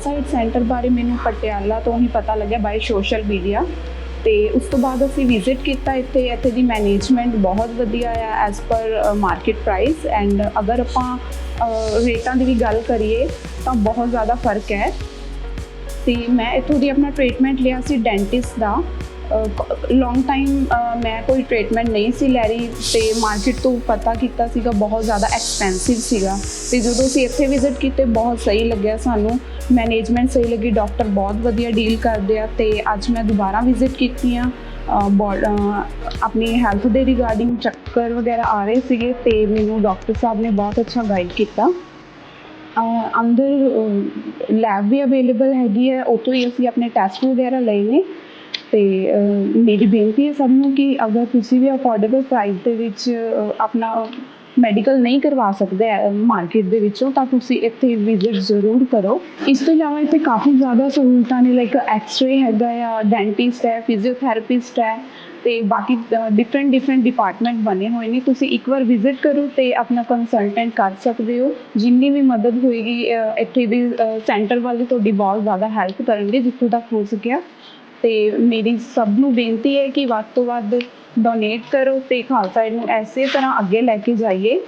Khalsa aid centre ਬਾਰੇ ਮੈਨੂੰ ਪਟਿਆਲਾ ਤੋਂ ਹੀ ਪਤਾ ਲੱਗਿਆ ਬਾਈ ਸੋਸ਼ਲ ਮੀਡੀਆ ਤੇ ਉਸ ਤੋਂ ਬਾਅਦ ਅਸੀਂ ਵਿਜ਼ਿਟ ਕੀਤਾ ਇੱਥੇ ਇੱਥੇ ਦੀ ਮੈਨੇਜਮੈਂਟ ਬਹੁਤ ਵਧੀਆ ਆ as per market price and ਅਗਰ ਆਪਾਂ ਰੇਟਾਂ ਦੀ ਵੀ ਗੱਲ ਕਰੀਏ ਤਾਂ ਬਹੁਤ ਜ਼ਿਆਦਾ ਫ਼ਰਕ ਹੈ। ਤੇ ਮੈਂ ਇੱਥੋਂ ਦੀ ਆਪਣਾ ਟ੍ਰੀਟਮੈਂਟ ਲਿਆ ਸੀ ਡੈਂਟਿਸਟ ਦਾ। ਲੌਂਗ ਟਾਈਮ ਮੈਂ ਕੋਈ ਟ੍ਰੀਟਮੈਂਟ ਨਹੀਂ ਸੀ ਲੈ ਰਹੀ ਤੇ ਮਾਰਕੀਟ ਤੋਂ ਪਤਾ ਕੀਤਾ ਸੀਗਾ ਬਹੁਤ ਜ਼ਿਆਦਾ ਐਕਸਪੈਂਸਿਵ ਸੀਗਾ। ਤੇ ਜਦੋਂ ਅਸੀਂ ਇੱਥੇ ਵਿਜ਼ਿਟ ਕੀਤੇ ਬਹੁਤ ਸਹੀ ਲੱਗਿਆ ਸਾਨੂੰ। ਮੈਨੇਜਮੈਂਟ ਸਹੀ ਲੱਗੀ, ਡਾਕਟਰ ਬਹੁਤ ਵਧੀਆ ਡੀਲ ਕਰਦੇ ਆ ਤੇ ਅੱਜ ਮੈਂ ਦੁਬਾਰਾ ਵਿਜ਼ਿਟ ਕੀਤੀ ਆ ਬੋ- ਆਪਣੀ ਹੈਲਥ ਦੇ ਰਿਗਾਰਡਿੰਗ ਚੱਕਰ ਵਗੈਰਾ ਆ ਰਹੇ ਸੀਗੇ ਤੇ ਮੈਨੂੰ ਡਾਕਟਰ ਸਾਹਿਬ ਨੇ ਬਹੁਤ ਅੱਛਾ ਗਾਈਡ ਕੀਤਾ। ਅੰਦਰ ਲੈਬ ਵੀ ਅਵੇਲੇਬਲ ਹੈਗੀ ਹੈ, ਉੱਥੋਂ ਹੀ ਅਸੀਂ ਆਪਣੇ ਟੈਸਟ ਵਗੈਰਾ ਲਏ ਨੇ। ਤੇ ਮੇਰੀ ਬੇਨਤੀ ਹੈ ਸਭ ਨੂੰ ਕਿ ਅਗਰ ਤੁਸੀਂ ਵੀ ਅਫੋਰਡੇਬਲ ਪ੍ਰਾਈਸ ਦੇ ਵਿੱਚ ਆਪਣਾ ਮੈਡੀਕਲ ਨਹੀਂ ਕਰਵਾ ਸਕਦੇ ਮਾਰਕੀਟ ਦੇ ਵਿੱਚੋਂ, ਤਾਂ ਤੁਸੀਂ ਇੱਥੇ ਵਿਜ਼ਿਟ ਜ਼ਰੂਰ ਕਰੋ। ਇਸ ਤੋਂ ਇਲਾਵਾ ਇੱਥੇ ਕਾਫੀ ਜ਼ਿਆਦਾ ਸਹੂਲਤਾਂ ਨੇ ਲਾਈਕ ਐਕਸ-ਰੇ ਹੈਗਾ ਆ ਡੈਂਟਿਸਟ ਹੈ ਫਿਜ਼ੀਓਥੈਰੇਪਿਸਟ ਹੈ, ਤੇ ਬਾਕੀ ਡਿਫਰੈਂਟ ਡਿਫਰੈਂਟ ਡਿਪਾਰਟਮੈਂਟ ਬਣੇ ਹੋਏ ਨੇ। ਤੁਸੀਂ ਇੱਕ ਵਾਰ ਵਿਜ਼ਿਟ ਕਰੋ ਤੇ ਆਪਣਾ ਕੰਸਲਟੈਂਟ ਕਰ ਸਕਦੇ ਹੋ, ਜਿੰਨੀ ਵੀ ਮਦਦ ਹੋਏਗੀ ਇੱਥੇ ਦੀ ਸੈਂਟਰ ਵਾਲੇ ਤੁਹਾਡੀ ਬਹੁਤ ਜ਼ਿਆਦਾ ਹੈਲਪ ਕਰਨਗੇ, ਜਿੱਥੋਂ ਤੱਕ ਹੋ ਸਕਿਆ। ਅਤੇ ਮੇਰੀ ਸਭ ਨੂੰ ਬੇਨਤੀ ਹੈ ਕਿ ਵੱਧ ਤੋਂ ਵੱਧ ਡੋਨੇਟ ਕਰੋ ਅਤੇ ਖਾਲਸਾ ਏਡ ਨੂੰ ਐਸੇ ਤਰ੍ਹਾਂ ਅੱਗੇ ਲੈ ਕੇ ਜਾਈਏ।